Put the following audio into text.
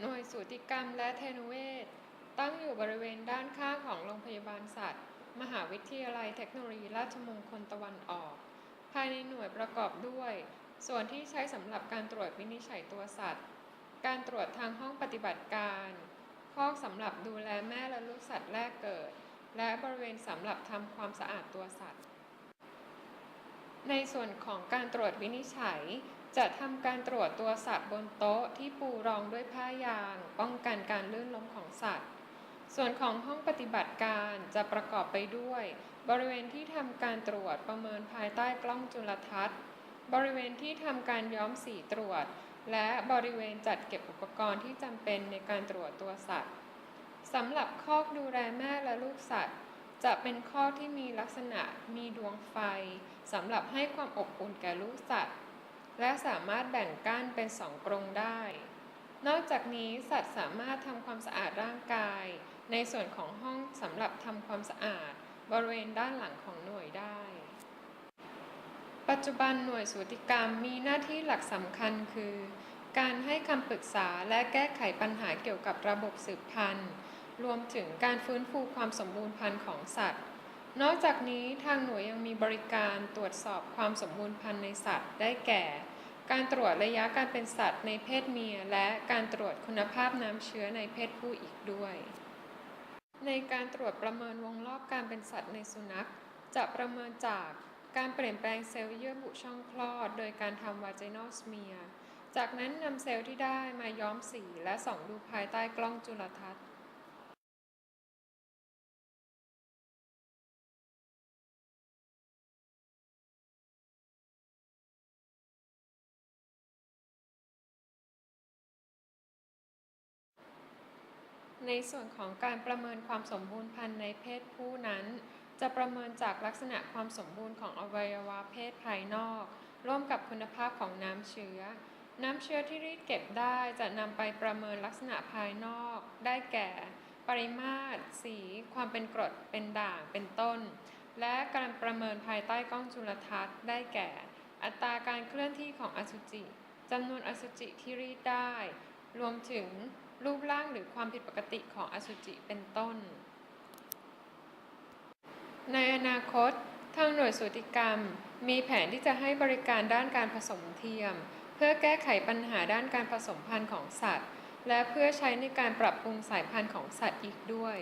หน่วยสูติกรรมและเทนเวชตั้งอยู่บริเวณด้านข้างของโรงพยาบาลสัตว์ มหาวิทยาลัยเทคโนโลยีราชมงคลตะวันออก ภายในหน่วยประกอบด้วย ส่วนที่ใช้สำหรับการตรวจวินิจฉัยตัวสัตว์ การตรวจทางห้องปฏิบัติการคอกสำหรับดูแลแม่และลูกสัตว์แรกเกิด และบริเวณสำหรับทำความสะอาดตัวสัตว์ ในส่วนของการตรวจวินิจฉัย จะทำการตรวจตัวสัตว์บนโต๊ะที่ปูรองด้วยผ้ายาง ป้องกันการลื่นล้มของสัตว์ ส่วนของห้องปฏิบัติการจะประกอบไปด้วย บริเวณที่ทำการตรวจประเมินภายใต้กล้องจุลทรรศน์ บริเวณที่ทำการย้อมสีตรวจ และบริเวณจัดเก็บอุปกรณ์ที่จำเป็นในการตรวจตัวสัตว์สำหรับคอกดูแลแม่และลูกสัตว์ จะเป็นข้อกที่มีลักษณะมีดวงไฟสำหรับให้ความอบอุ่นแก่ลูกสัตว์ และสามารถแบ่งก้านเป็นสองกรงได้ นอกจากนี้สัตว์สามารถทำความสะอาดร่างกาย ในส่วนของห้องสำหรับทำความสะอาด บริเวณด้านหลังของหน่วยได้ ปัจจุบันหน่วยสูติกรรมมีหน้าที่หลักสำคัญคือ การให้คำปรึกษาและแก้ไขปัญหาเกี่ยวกับระบบสืบพันธุ์ รวมถึงการฟื้นฟูความสมบูรณ์พันธุ์ของสัตว์ นอกจากนี้ทางหน่วยยังมีบริการตรวจสอบความสมบูรณ์พันธุ์ในสัตว์ ได้แก่ การตรวจระยะการเป็นสัตว์ในเพศเมีย และการตรวจคุณภาพน้ำเชื้อในเพศผู้อีกด้วย ในการตรวจประเมินวงรอบการเป็นสัตว์ในสุนัข จะประเมินจากการเปลี่ยนแปลงเซลล์เยื่อบุช่องคลอด โดยการทำ vaginal smear จากนั้นนำเซลล์ที่ได้มาย้อมสีและส่องดูภายใต้กล้องจุลทรรศน์ ในส่วนของการประเมินความสมบูรณ์พันธุ์ในเพศผู้นั้น จะประเมินจากลักษณะความสมบูรณ์ของอวัยวะเพศภายนอก ร่วมกับคุณภาพของน้ำเชื้อ น้ำเชื้อที่รีดเก็บได้จะนำไปประเมินลักษณะภายนอก ได้แก่ ปริมาตร สี ความเป็นกรด เป็นด่าง เป็นต้น และการประเมินภายใต้กล้องจุลทรรศน์ ได้แก่ อัตราการเคลื่อนที่ของอสุจิจำนวนอสุจิที่รีดได้ รวมถึงรูปร่างหรือความผิดปกติของอสุจิเป็นต้น ในอนาคต ทางหน่วยสูติกรรม มีแผนที่จะให้บริการด้านการผสมเทียม เพื่อแก้ไขปัญหาด้านการผสมพันธุ์ของสัตว์ และเพื่อใช้ในการปรับปรุงสายพันธุ์ของสัตว์อีกด้วย